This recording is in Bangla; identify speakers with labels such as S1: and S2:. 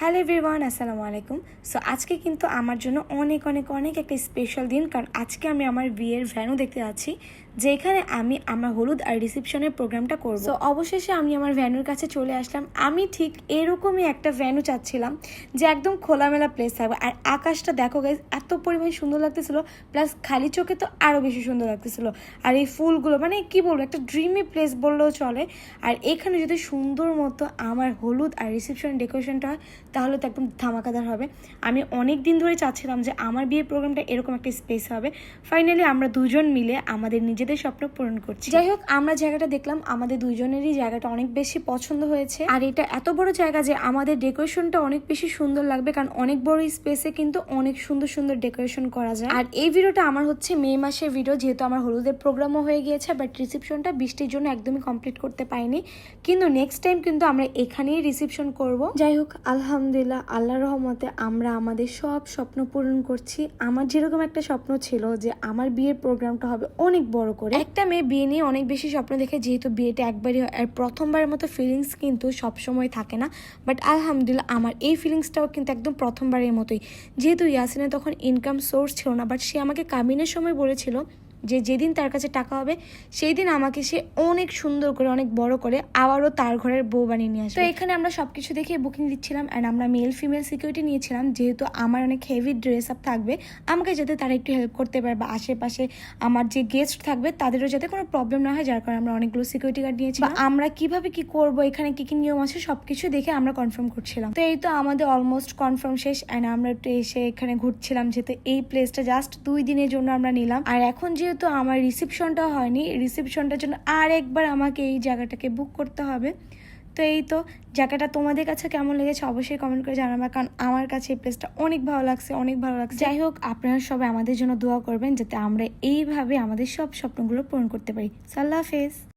S1: হ্যালো এভরিওয়ান, আসসালামু আলাইকুম। সো আজকে কিন্তু আমার জন্য অনেক অনেক অনেক একটা স্পেশাল দিন, কারণ আজকে আমি আমার বিয়ের ভ্যানু দেখতে যাচ্ছি, যেখানে আমি আমার হলুদ আর রিসেপশনের প্রোগ্রামটা করব। সো অবশেষে আমি আমার ভ্যানুর কাছে চলে আসলাম। আমি ঠিক এরকমই একটা ভ্যানু চাচ্ছিলাম, যে একদম খোলামেলা প্লেস থাকবে। আর আকাশটা দেখো গাইজ এত পরিমাণ সুন্দর লাগতেছিল প্লাস খালি চোখে তো আরও বেশি সুন্দর লাগতেছিল। আর এই ফুলগুলো মানে কি বলব, একটা ড্রিমি প্লেস বললেও চলে। আর এখানে যদি সুন্দর মতো আমার হলুদ আর রিসেপশন ডেকোরেশনটা হয় তাহলে তো একদম ধামাকাদার হবে। আমি অনেক দিন ধরে চাচ্ছিলাম যে আমার বিয়ের প্রোগ্রামটা এরকম একটা স্পেস হবে। ফাইনালি আমরা দুজন মিলে আমাদের নিজেদের স্বপ্ন পূরণ করছি। যাই হোক, আমরা জায়গাটা দেখলাম, আমাদের দুজনেরই জায়গাটা অনেক বেশি পছন্দ হয়েছে। আর এটা এত বড় জায়গা যে আমাদের ডেকোরেশনটা অনেক বেশি সুন্দর লাগবে, কারণ অনেক বড় স্পেসে কিন্তু অনেক সুন্দর সুন্দর ডেকোরেশন করা যায়। আর এই ভিডিওটা আমার হচ্ছে মে মাসের ভিডিও যেহেতু আমার হলুদের প্রোগ্রামও হয়ে গিয়েছে বাট রিসিপশনটা বৃষ্টির জন্য একদমই কমপ্লিট করতে পারিনি। কিন্তু নেক্সট টাইম কিন্তু আমরা এখানেই রিসিপশন করব। যাই হোক আলহামদুলিল্লাহ আল্লাহ রহমতে আমরা আমাদের সব স্বপ্ন পূরণ করছি। আমার যেরকম একটা স্বপ্ন ছিল যে আমার বিয়ের প্রোগ্রামটা হবে অনেক বড় করে। একটা মেয়ে বিয়ে নিয়ে অনেক বেশি স্বপ্ন দেখে, যেহেতু বিয়েটা একবারই আর প্রথমবারের মতো ফিলিংস কিন্তু সবসময় থাকে না। বাট আলহামদুলিল্লাহ, আমার এই ফিলিংসটাও কিন্তু একদম প্রথমবারের মতোই। যেহেতু ইয়াসিনের তখন ইনকাম সোর্স ছিল না বাট সে আমাকে কামিনের সময় বলেছিল যে যেদিন তার কাছে টাকা হবে সেই দিন আমাকে সে অনেক সুন্দর করে অনেক বড় করে আবারও তার ঘরের বউ বানিয়ে নিয়ে আসে তো এখানে আমরা সব কিছু দেখে বুকিং দিচ্ছিলাম অ্যান্ড আমরা মেল ফিমেল সিকিউরিটি নিয়েছিলাম। যেহেতু আমার অনেক হেভি ড্রেস আপ থাকবে আমাকে যাতে তারা একটু হেল্প করতে পারে বা আশেপাশে আমার যে গেস্ট থাকবে তাদেরও যাতে কোনো প্রবলেম না হয় যার কারণে আমরা অনেকগুলো সিকিউরিটি গার্ড নিয়েছি বা আমরা কীভাবে কি করব এখানে কি কি নিয়ম আছে সব কিছু দেখে আমরা কনফার্ম করছিলাম। তো এই তো আমাদের অলমোস্ট কনফার্ম শেষ অ্যান্ড আমরা একটু এসে এখানে ঘুরছিলাম যেহেতু এই প্লেসটা জাস্ট দুই দিনের জন্য আমরা নিলাম। আর এখন যেহেতু আমার রিসেপশনটা হয়নি রিসেপশনটার জন্য আর একবার আমাকে এই জায়গাটাকে বুক করতে হবে। তো এই তো, জায়গাটা তোমাদের কাছে কেমন লেগেছে অবশ্যই কমেন্ট করে জানাবে, কারণ আমার কাছে এই প্লেসটা অনেক ভালো লাগছে, অনেক ভালো লাগছে। যাই হোক, আপনারা সবাই আমাদের জন্য দোয়া করবেন, যাতে আমরা এইভাবে আমাদের সব স্বপ্নগুলো পূরণ করতে পারি। সাল্লাহ হাফেজ।